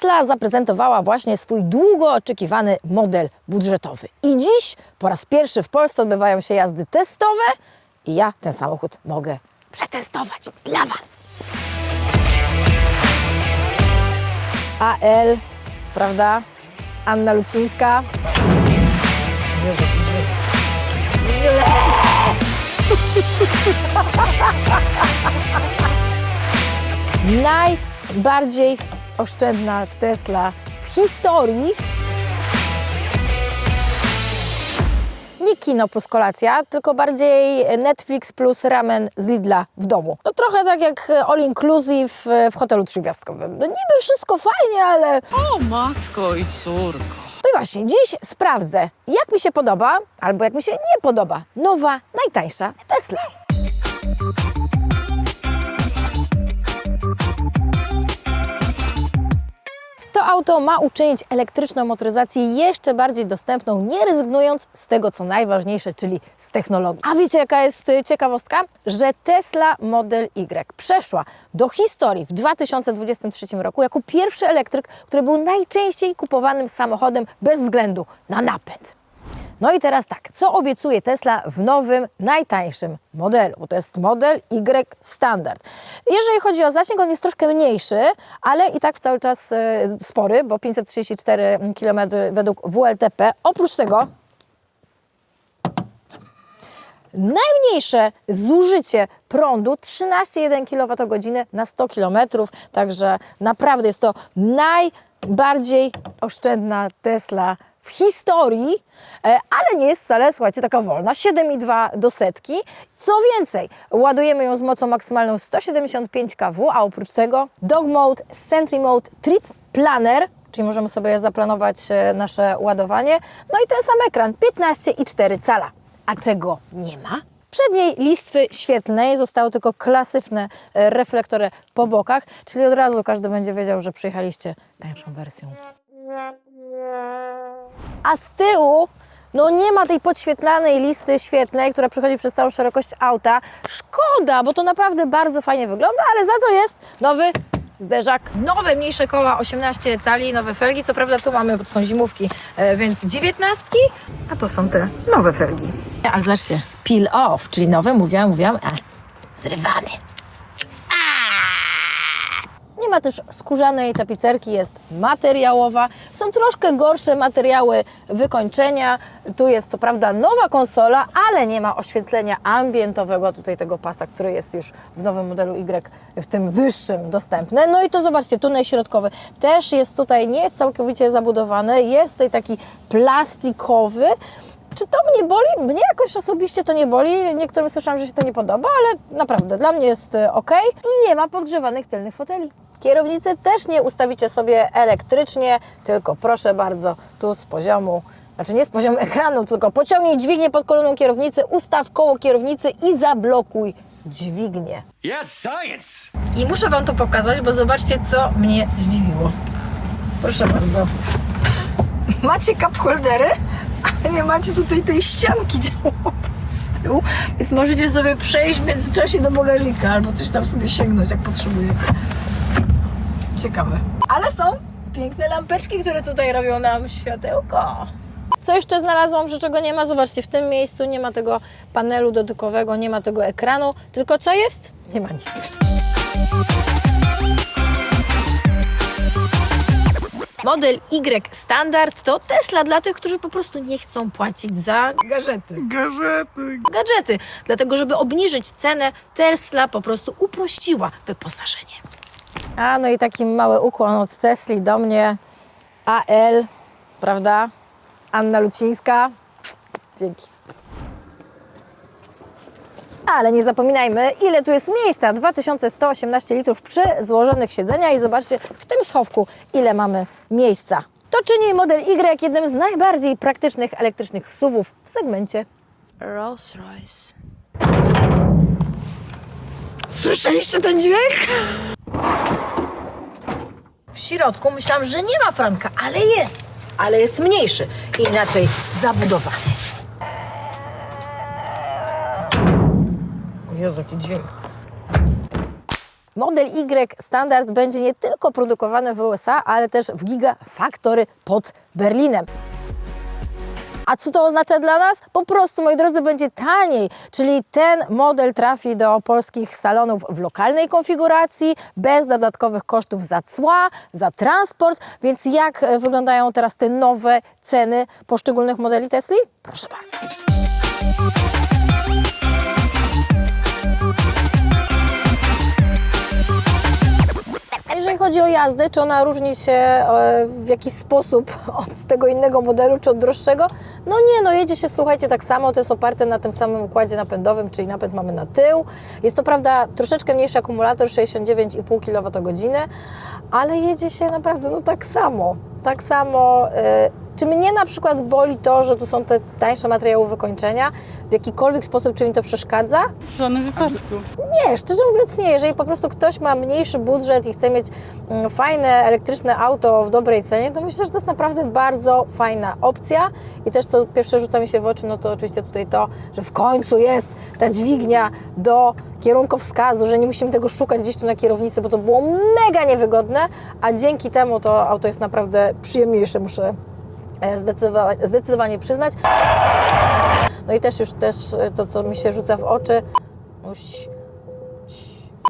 Tesla zaprezentowała właśnie swój długo oczekiwany model budżetowy. I dziś po raz pierwszy w Polsce odbywają się jazdy testowe i ja ten samochód mogę przetestować dla Was. AL, prawda? Anna Lucińska. Najbardziej oszczędna Tesla w historii. Nie kino plus kolacja, tylko bardziej Netflix plus ramen z Lidla w domu. To trochę tak jak all inclusive w hotelu trzygwiazdkowym. No niby wszystko fajnie, ale O matko i córko. no i właśnie, dziś sprawdzę, jak mi się podoba, albo jak mi się nie podoba nowa, najtańsza Tesla. To auto ma uczynić elektryczną motoryzację jeszcze bardziej dostępną, nie rezygnując z tego, co najważniejsze, czyli z technologii. A wiecie, jaka jest y, ciekawostka? Że Tesla Model Y przeszła do historii w 2023 roku jako pierwszy elektryk, który był najczęściej kupowanym samochodem bez względu na napęd. No i teraz tak, co obiecuje Tesla w nowym, najtańszym modelu? Bo to jest model Y Standard. Jeżeli chodzi o zasięg, on jest troszkę mniejszy, ale i tak cały czas e, spory, bo 534 km według WLTP. Oprócz tego Najmniejsze zużycie prądu 13,1 kWh na 100 km, także naprawdę jest to najbardziej oszczędna Tesla historii, e, ale nie jest wcale, słuchajcie, taka wolna. 7,2 do setki. Co więcej, ładujemy ją z mocą maksymalną 175 kW, a oprócz tego Dog Mode, Sentry Mode, Trip Planner, czyli możemy sobie zaplanować e, nasze ładowanie. No i ten sam ekran, 15,4 cala. A czego nie ma? Przedniej listwy świetlnej zostały tylko klasyczne e, reflektory po bokach, czyli od razu każdy będzie wiedział, że przyjechaliście tańszą wersją. A z tyłu no nie ma tej podświetlanej listy świetlnej, która przechodzi przez całą szerokość auta. Szkoda, bo to naprawdę bardzo fajnie wygląda, ale za to jest nowy zderzak. Nowe, mniejsze koła, 18 cali, nowe felgi. Co prawda tu mamy, bo to są zimówki, e, więc 19, a to są te nowe felgi. Ale zobaczcie, peel off, czyli nowe, mówiłam, mówiłam, a zrywany. Nie ma też skórzanej tapicerki, jest materiałowa. Są troszkę gorsze materiały wykończenia. Tu jest co prawda nowa konsola, ale nie ma oświetlenia ambientowego tutaj tego pasa, który jest już w nowym modelu Y w tym wyższym dostępny. No i to zobaczcie, tunel środkowy też jest tutaj, nie jest całkowicie zabudowany, jest tutaj taki plastikowy. Czy to mnie boli? Mnie jakoś osobiście to nie boli. Niektórym słyszałam, że się to nie podoba, ale naprawdę dla mnie jest ok. I nie ma podgrzewanych tylnych foteli. Kierownicy też nie ustawicie sobie elektrycznie, tylko proszę bardzo, tu z poziomu, znaczy nie z poziomu ekranu, tylko pociągnij dźwignię pod koloną kierownicy, ustaw koło kierownicy i zablokuj dźwignię. Yes, science! I muszę Wam to pokazać, bo zobaczcie, co mnie zdziwiło. Proszę bardzo. Macie cup holdery, ale nie macie tutaj tej ścianki działowej z tyłu, więc możecie sobie przejść w międzyczasie do bagażnika albo coś tam sobie sięgnąć, jak potrzebujecie. Ciekawe. Ale są piękne lampeczki, które tutaj robią nam światełko. Co jeszcze znalazłam, że czego nie ma? Zobaczcie, w tym miejscu nie ma tego panelu dotykowego, nie ma tego ekranu, tylko co jest? Nie ma nic. Model Y standard to Tesla dla tych, którzy po prostu nie chcą płacić za gadżety. Gazety. Gadżety. Dlatego, żeby obniżyć cenę, Tesla po prostu uprościła wyposażenie. A no i taki mały ukłon od Tesli do mnie. AL, prawda? Anna Lucińska. Dzięki. Ale nie zapominajmy, ile tu jest miejsca. 2118 litrów przy złożonych siedzeniach i zobaczcie w tym schowku, ile mamy miejsca. To czyni model Y jednym z najbardziej praktycznych elektrycznych SUVów w segmencie Rolls-Royce. Słyszeliście ten dźwięk? W środku myślałam, że nie ma franka, ale jest. Ale jest mniejszy, inaczej zabudowany. Jezu, jaki dźwięk. Model Y standard będzie nie tylko produkowany w USA, ale też w Gigafactory pod Berlinem. A co to oznacza dla nas? Po prostu, moi drodzy, będzie taniej, czyli ten model trafi do polskich salonów w lokalnej konfiguracji, bez dodatkowych kosztów za cła, za transport. Więc jak e, wyglądają teraz te nowe ceny poszczególnych modeli Tesli? Proszę bardzo. Jeżeli chodzi o jazdę, czy ona różni się e, w jakiś sposób od tego innego modelu, czy od droższego? No nie, no jedzie się, słuchajcie, tak samo, to jest oparte na tym samym układzie napędowym, czyli napęd mamy na tył. Jest to prawda troszeczkę mniejszy akumulator, 69,5 kWh, ale jedzie się naprawdę no tak samo. Tak samo. e, czy mnie na przykład boli to, że tu są te tańsze materiały wykończenia? W jakikolwiek sposób, czy mi to przeszkadza? W żadnym wypadku. Nie, szczerze mówiąc nie. Jeżeli po prostu ktoś ma mniejszy budżet i chce mieć mm, fajne elektryczne auto w dobrej cenie, to myślę, że to jest naprawdę bardzo fajna opcja. I też co pierwsze rzuca mi się w oczy, no to oczywiście tutaj to, że w końcu jest ta dźwignia do kierunkowskazu, że nie musimy tego szukać gdzieś tu na kierownicy, bo to było mega niewygodne, a dzięki temu to auto jest naprawdę przyjemniejsze, muszę e, zdecydowanie, zdecydowanie przyznać. No i też już też e, to, co mi się rzuca w oczy.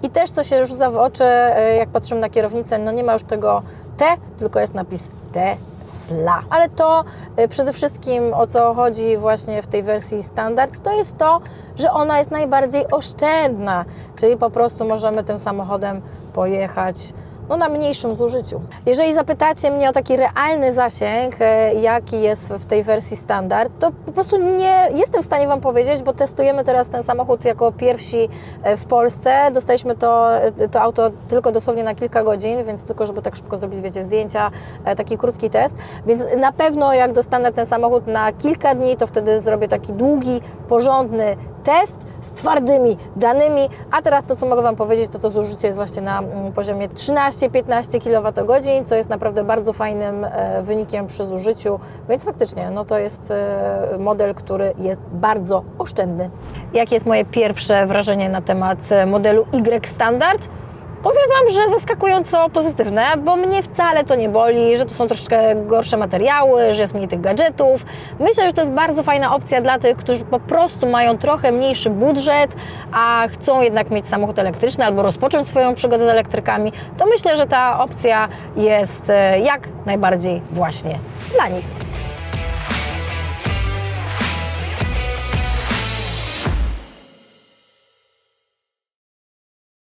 I też co się rzuca w oczy, e, jak patrzymy na kierownicę, no nie ma już tego T, tylko jest napis Tesla. Ale to przede wszystkim o co chodzi właśnie w tej wersji standard, to jest to, że ona jest najbardziej oszczędna, czyli po prostu możemy tym samochodem pojechać no, na mniejszym zużyciu. Jeżeli zapytacie mnie o taki realny zasięg, e, jaki jest w tej wersji standard, to po prostu nie jestem w stanie Wam powiedzieć, bo testujemy teraz ten samochód jako pierwsi e, w Polsce. Dostaliśmy to, e, to auto tylko dosłownie na kilka godzin, więc tylko, żeby tak szybko zrobić, wiecie, zdjęcia, taki krótki test. Więc na pewno, jak dostanę ten samochód na kilka dni, to wtedy zrobię taki długi, porządny test z twardymi danymi. A teraz to, co mogę Wam powiedzieć, to to zużycie jest właśnie na mm, poziomie 13 12-15 kWh, co jest naprawdę bardzo fajnym e, wynikiem przy zużyciu, więc faktycznie no to jest e, model, który jest bardzo oszczędny. Jakie jest moje pierwsze wrażenie na temat e, modelu Y Standard? Powiem Wam, że zaskakująco pozytywne, bo mnie wcale to nie boli, że to są troszeczkę gorsze materiały, że jest mniej tych gadżetów. Myślę, że to jest bardzo fajna opcja dla tych, którzy po prostu mają trochę mniejszy budżet, a chcą jednak mieć samochód elektryczny albo rozpocząć swoją przygodę z elektrykami. To myślę, że ta opcja jest e, jak najbardziej właśnie dla nich.